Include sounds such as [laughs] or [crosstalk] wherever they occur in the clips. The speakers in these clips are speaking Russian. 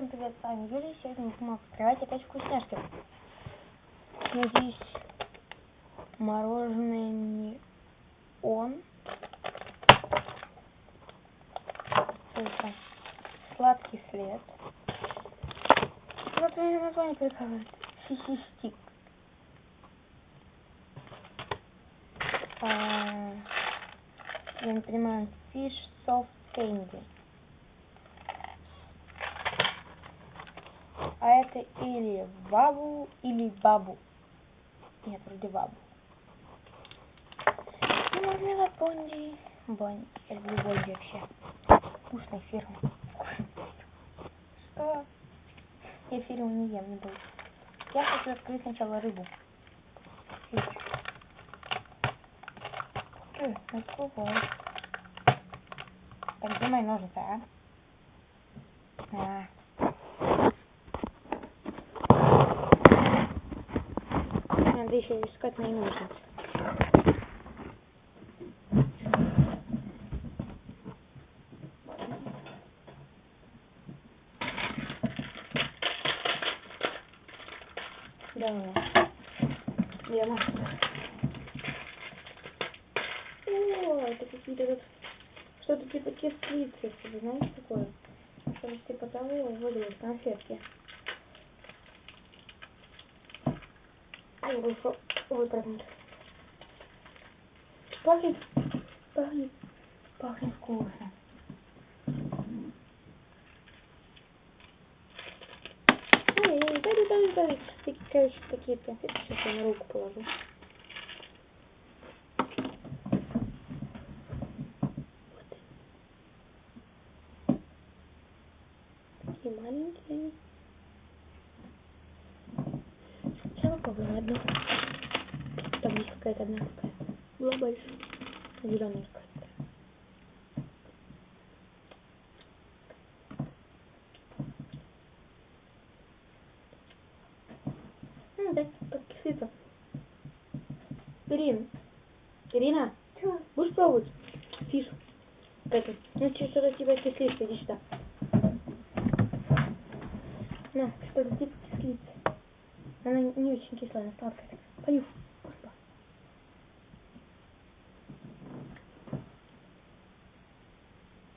Всем привет, с вами Юлия. Сегодня мы будем открывать опять вкусняшки. Надеюсь, мороженое не он. Это сладкий след. Вот мне название прикалывает. Сиси-стик. А, я не понимаю. Fish soft candy. А это или бабу, или бабу. Нет, вроде бабу. И мармелад Бонди. Бонди. Я люблю Бонди вообще. Вкусная фирма. Что? Я фирму не ем, не буду. Я хочу открыть сначала рыбу. Ой, открывай. Так, где мои ножницы, а? А. Надо еще искать мои ножницы. Давай. Лена. О, это какие-то тут что-то типа кислицы, знаете такое? Что-то типа того выводилось конфетки. Вышел выпрыгнуть. Пахнет, пахнет, пахнет вкусно. Дай, дай, дай. И, короче, такие конфетки сейчас я на руку положу. Такие маленькие. Одну. Там есть какая-то одна такая. Была большая. Зеленая какая-то. М, да, как кислица. Ирина. Ирина. Чё? Будешь пробовать? Фиш. Это. Ну, что-то тебя кислица, иди сюда. На, что-то типа кислицы. Она не очень кислая, она сладкая. Понюхай. Опа.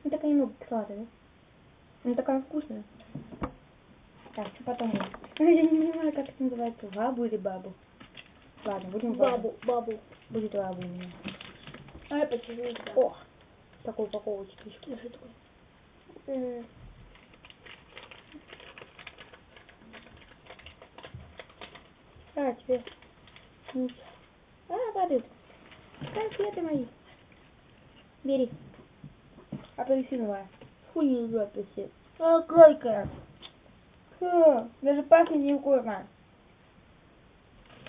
Ну, такая немного кисловатая, да? Ну, такая вкусная. Так, что потом будет? [laughs] Я не понимаю, как это называется. Бабу или бабу? Ладно, будем бабу. Бабу, бабу. Будет бабу у меня. А я почему О, такой упаковочки. Что такое? А, тебе... Ничего. А, падают. Конфеты мои. Бери. Апельсиновая. Фу, не люблю апельсин. А, горькая. Фу, даже пахнет невкусно.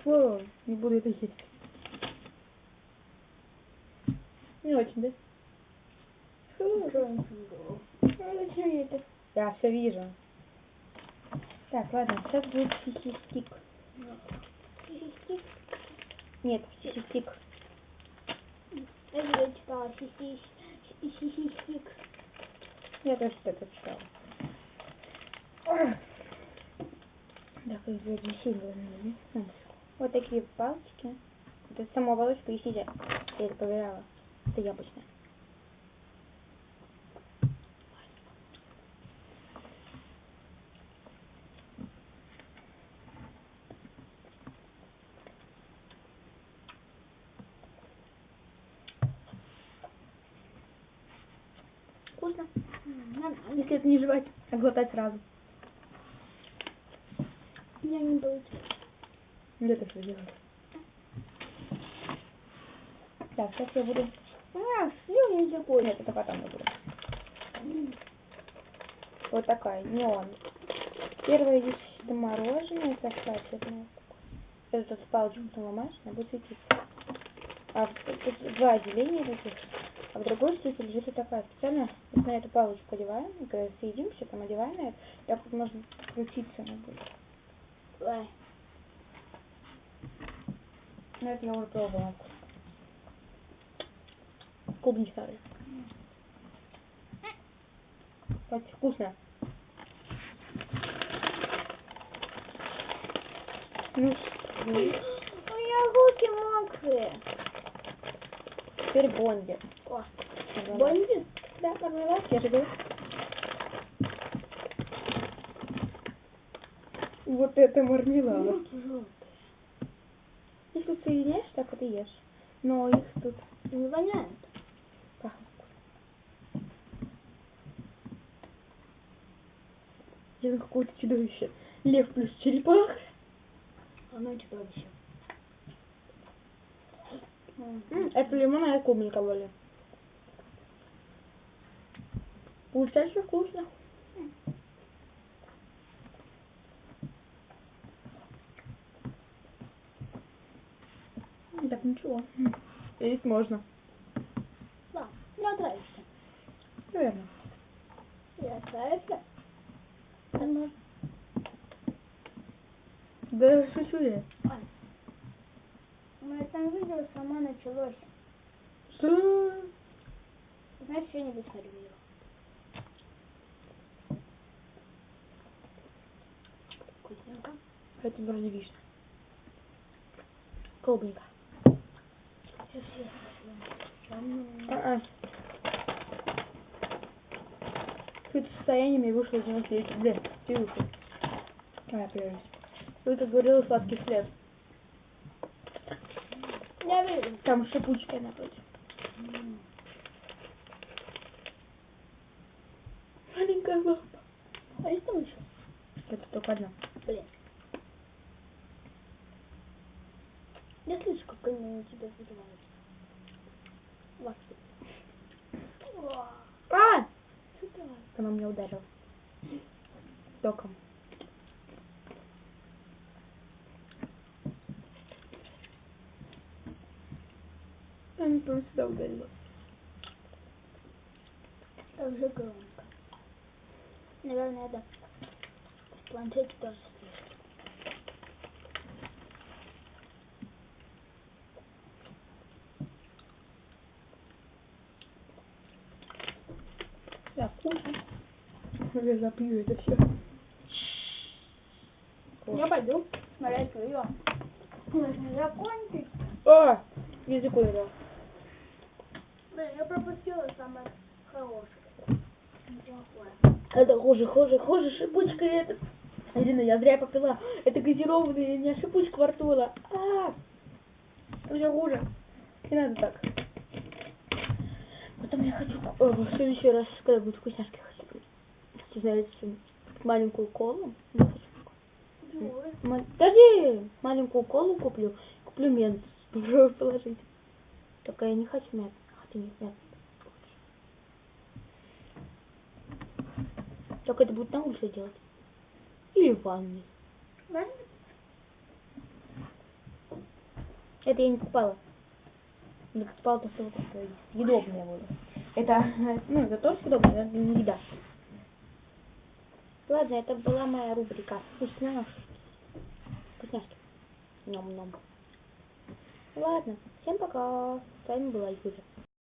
Фу, не буду это есть. Не очень, да? Фу, а зачем я это? Я все вижу. Так, ладно, сейчас будет сиси-стик. Нет, сиси-стик. Я читала сиси- сиси-стик. Я тоже это читала. Так, их да? Вот такие палочки. Это сама оболочка и сидя. Я это проверяла. Это яблочная. Вкусно. Если это не жевать, а глотать сразу. Я не буду. Где ты что делаешь? Так, сейчас я буду... А, съел я такой. Нет, это потом я буду. Вот такая, неон. Первое здесь это мороженое, это кстати, это палочку ты ломаешь, она будет светиться а, два отделения таких, а в другой штуке лежит вот такая специально вот на эту палочку одеваем, и когда съедим, все там одеваем, и так вот можно крутиться она будет. Ой. Ну, это я уже пробовала. Клубник старый. Очень вкусно. Ну, ну, у меня руки мокрые теперь Бонди. О. Бонди? Да, пожалуйста, я же говорю. Вот это мармелад. Если соединяешь, так вот и ешь. Но их тут Не воняет. Я какое-то чудовище. Лев плюс черепах. Оно типа вообще. М, Это лимонная клубника были. Получается вкусно. Так ничего. Есть можно. Да, не отравишься. Наверное. Не отравишься. Оно... Да шучу я. Там видео сама началось. Знаешь, что-нибудь видео? Вкусненько. Это вроде вишня. Клубника. А-а. Какое-то состояние мне вышло из него. Блин, ты вышел. А, я прервусь. Вы как говорила, сладкий след. Там шипучка напротив. Маленькая лапа. А есть там еще? Это только одна. Блин. Я слышу, как они на тебя. Лапки. Уа, А! Она меня ударила. Она просто сюда ударила. Это уже громко. Наверное, да. В планшете тоже слышно. Да, вкусно. Я запью это все. Я пойду смотреть видео. Нужно закончить. А! Язык ударил. Блин, я пропустила самое хорошее. Неплохое. Это хуже, хуже, хуже, шипучка это. Ирина, я зря попила. Это газированная, у меня шипучка во рту была. А! Уже хуже. Не надо так. Потом я хочу э, в следующий раз, когда будут вкусняшки, хочу, хочу знаете, маленькую колу. Ну, хочу. Подожди, маленькую колу куплю. Куплю мент. [laughs] Положить. Только я не хочу мент. Хотя нет, мент. Только это будет на улице делать. Или в ванной. Это я не покупала. Я покупала то, что вот это съедобное было. Это, [laughs] ну, это тоже съедобное, но это не еда. Ладно, это была моя рубрика «Вкусняшки». Вкусняшки. Ном-ном. Ладно, всем пока. С вами была Юля.